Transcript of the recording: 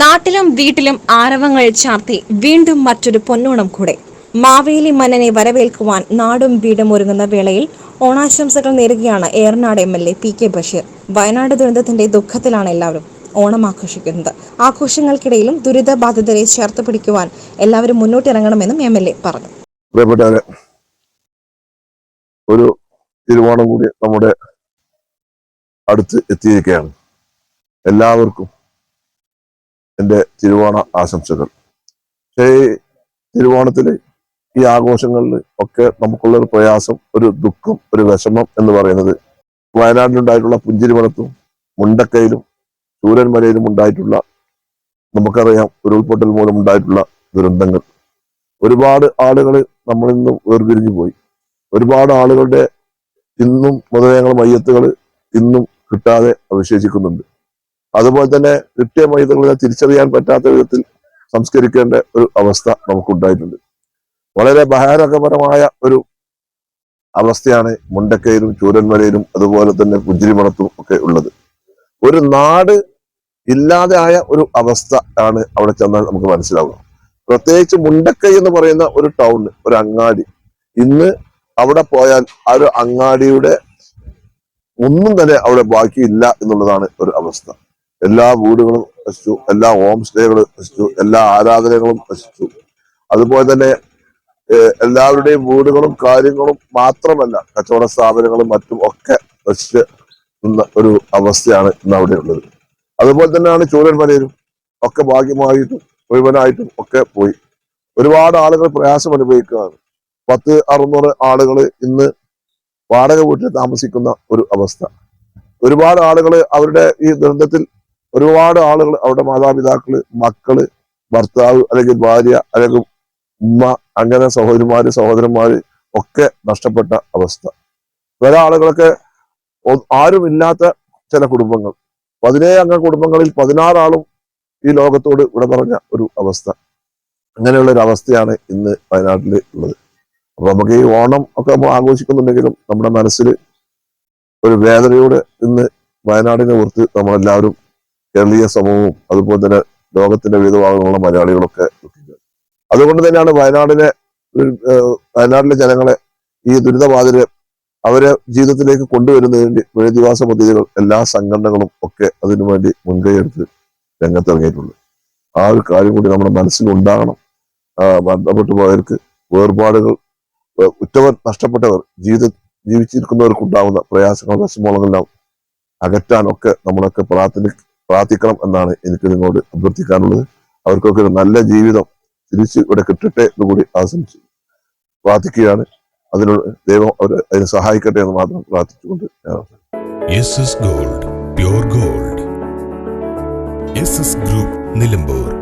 നാട്ടിലും വീട്ടിലും ആരവങ്ങൾ ചാർത്തി വീണ്ടും മറ്റൊരു പൊന്നോണം കൂടെ. മാവേലി മന്നനെ വരവേൽക്കുവാൻ നാടും വീടും ഒരുങ്ങുന്ന വേളയിൽ ഓണാശംസകൾ നേരുകയാണ് Eranad M L A P K Basheer. Wayanad ദുരന്തത്തിന്റെ ദുഃഖത്തിലാണ് എല്ലാവരും ഓണം ആഘോഷിക്കുന്നത്. ആഘോഷങ്ങൾക്കിടയിലും ദുരിതബാധിതരെ ചേർത്ത് പിടിക്കുവാൻ എല്ലാവരും മുന്നോട്ടിറങ്ങണമെന്നും എം എൽ എ പറഞ്ഞു. ഒരു തിരുവോണം കൂടി നമ്മുടെ അടുത്ത് എത്തിയിരിക്കുകയാണ്. എല്ലാവർക്കും എന്റെ തിരുവോണ ആശംസകൾ. പക്ഷേ ഈ തിരുവോണത്തിൽ ഈ ആഘോഷങ്ങളിൽ ഒക്കെ നമുക്കുള്ളൊരു പ്രയാസം ഒരു ദുഃഖം ഒരു വിഷമം എന്ന് പറയുന്നത് വയനാട്ടിലുണ്ടായിട്ടുള്ള പുഞ്ചിരിമണത്തും മുണ്ടക്കയിലും ചൂരന്മലയിലും ഉണ്ടായിട്ടുള്ള നമുക്കറിയാം ഉരുൾപൊട്ടൽ മൂലം ഉണ്ടായിട്ടുള്ള ദുരന്തങ്ങൾ. ഒരുപാട് ആളുകൾ നമ്മളിൽ നിന്നും വേർപിരിഞ്ഞു പോയി. ഒരുപാട് ആളുകളുടെ ഇന്നും മൃതദേഹങ്ങൾ മയ്യത്തുകൾ ഇന്നും കിട്ടാതെ അവശേഷിക്കുന്നുണ്ട്. അതുപോലെ തന്നെ കിട്ടിയ മയ്യത്തുകളെ തിരിച്ചറിയാൻ പറ്റാത്ത വിധത്തിൽ സംസ്കരിക്കേണ്ട ഒരു അവസ്ഥ നമുക്കുണ്ടായിട്ടുണ്ട്. വളരെ ഭയാനകപരമായ ഒരു അവസ്ഥയാണ് മുണ്ടക്കയിലും ചൂരന്മലയിലും അതുപോലെ തന്നെ പുഞ്ചിരിമണത്തും ഒക്കെ ഉള്ളത്. ഒരു നാട് ഇല്ലാതെ ആയ ഒരു അവസ്ഥ ആണ് അവിടെ ചെന്നാൽ നമുക്ക് മനസ്സിലാവുക. പ്രത്യേകിച്ച് മുണ്ടക്കൈ എന്ന് പറയുന്ന ഒരു ടൗൺ ഒരു അങ്ങാടി. ഇന്ന് അവിടെ പോയാൽ ആ ഒരു അങ്ങാടിയുടെ ഒന്നും തന്നെ അവിടെ ബാക്കിയില്ല എന്നുള്ളതാണ് ഒരു അവസ്ഥ. എല്ലാ വീടുകളും നശിച്ചു എല്ലാ ഹോം സ്റ്റേകളും നശിച്ചു എല്ലാ ആരാധനകളും നശിച്ചു അതുപോലെ തന്നെ എല്ലാവരുടെയും വീടുകളും കാര്യങ്ങളും മാത്രമല്ല കച്ചവട സ്ഥാപനങ്ങളും മറ്റും ഒക്കെ നശിച്ച് നിന്ന ഒരു അവസ്ഥയാണ് ഇന്ന് അവിടെ ഉള്ളത്. അതുപോലെ തന്നെയാണ് ചൂരന്മലയിലും ഒക്കെ ഭാഗ്യമായിട്ടും മുഴുവനായിട്ടും ഒക്കെ പോയി. ഒരുപാട് ആളുകൾ പ്രയാസം അനുഭവിക്കുകയാണ്. പത്ത് അറുന്നൂറ് ആളുകൾ ഇന്ന് വാടക വീട്ടിൽ താമസിക്കുന്ന ഒരു അവസ്ഥ. ഒരുപാട് ആളുകൾ അവരുടെ ഈ ദുരന്തത്തിൽ ഒരുപാട് ആളുകൾ അവരുടെ മാതാപിതാക്കൾ മക്കൾ ഭർത്താവ് അല്ലെങ്കിൽ ഭാര്യ അല്ലെങ്കിൽ ഉമ്മ അങ്ങനെ സഹോദരിമാര് സഹോദരന്മാര് ഒക്കെ നഷ്ടപ്പെട്ട അവസ്ഥ. വേറെ ആളുകളൊക്കെ ആരുമില്ലാത്ത ചില കുടുംബങ്ങൾ. പതിനേഴ് അംഗ കുടുംബങ്ങളിൽ പതിനാറാളും ഈ ലോകത്തോട് ഇവിടെ പറഞ്ഞ ഒരു അവസ്ഥ. അങ്ങനെയുള്ള ഒരു അവസ്ഥയാണ് ഇന്ന് വയനാട്ടിൽ ഉള്ളത്. അപ്പൊ നമുക്ക് ഈ ഓണം ഒക്കെ നമ്മൾ ആഘോഷിക്കുന്നുണ്ടെങ്കിലും നമ്മുടെ മനസ്സിൽ ഒരു വേദനയോടെ ഇന്ന് വയനാടിനെ ഓർത്ത് നമ്മളെല്ലാവരും കേരളീയ സമൂഹവും അതുപോലെ തന്നെ ലോകത്തിന്റെ വിവിധ ഭാഗങ്ങളുള്ള മലയാളികളൊക്കെ ദുഃഖിക്കുന്നത് അതുകൊണ്ട് തന്നെയാണ് വയനാടിനെ വയനാട്ടിലെ ജനങ്ങളെ ഈ ദുരിതബാധിതരെ അവരെ ജീവിതത്തിലേക്ക് കൊണ്ടുവരുന്നതിന് വേണ്ടി പുനരധിവാസ പദ്ധതികൾ എല്ലാ സംഘടനകളും ഒക്കെ അതിനു വേണ്ടി മുൻകൈയെടുത്ത് രംഗത്തിറങ്ങിയിട്ടുണ്ട്. ആ ഒരു കാര്യം കൂടി നമ്മുടെ മനസ്സിൽ ഉണ്ടാകണം. ബന്ധപ്പെട്ടു പോയവർക്ക് വേർപാടുകൾ ഉറ്റവർ നഷ്ടപ്പെട്ടവർ ജീവിത ജീവിച്ചിരിക്കുന്നവർക്കുണ്ടാകുന്ന പ്രയാസങ്ങൾ വിഷമങ്ങളെല്ലാം അകറ്റാനൊക്കെ നമ്മളൊക്കെ പ്രാർത്ഥന പ്രാർത്ഥിക്കണം എന്നാണ് എനിക്ക് നിങ്ങളോട് അഭ്യർത്ഥിക്കാനുള്ളത്. അവർക്കൊക്കെ നല്ല ജീവിതം തിരിച്ച് ഇവിടെ കിട്ടട്ടെ എന്ന് കൂടി ആശംസിച്ചു. പ്രാർത്ഥിക്കുകയാണ്. അതിനുള്ള ദൈവം അവരെ അതിനെ സഹായിക്കട്ടെ എന്ന് മാത്രം പ്രാർത്ഥിച്ചുകൊണ്ട് gold pure gold. Group Nilambur.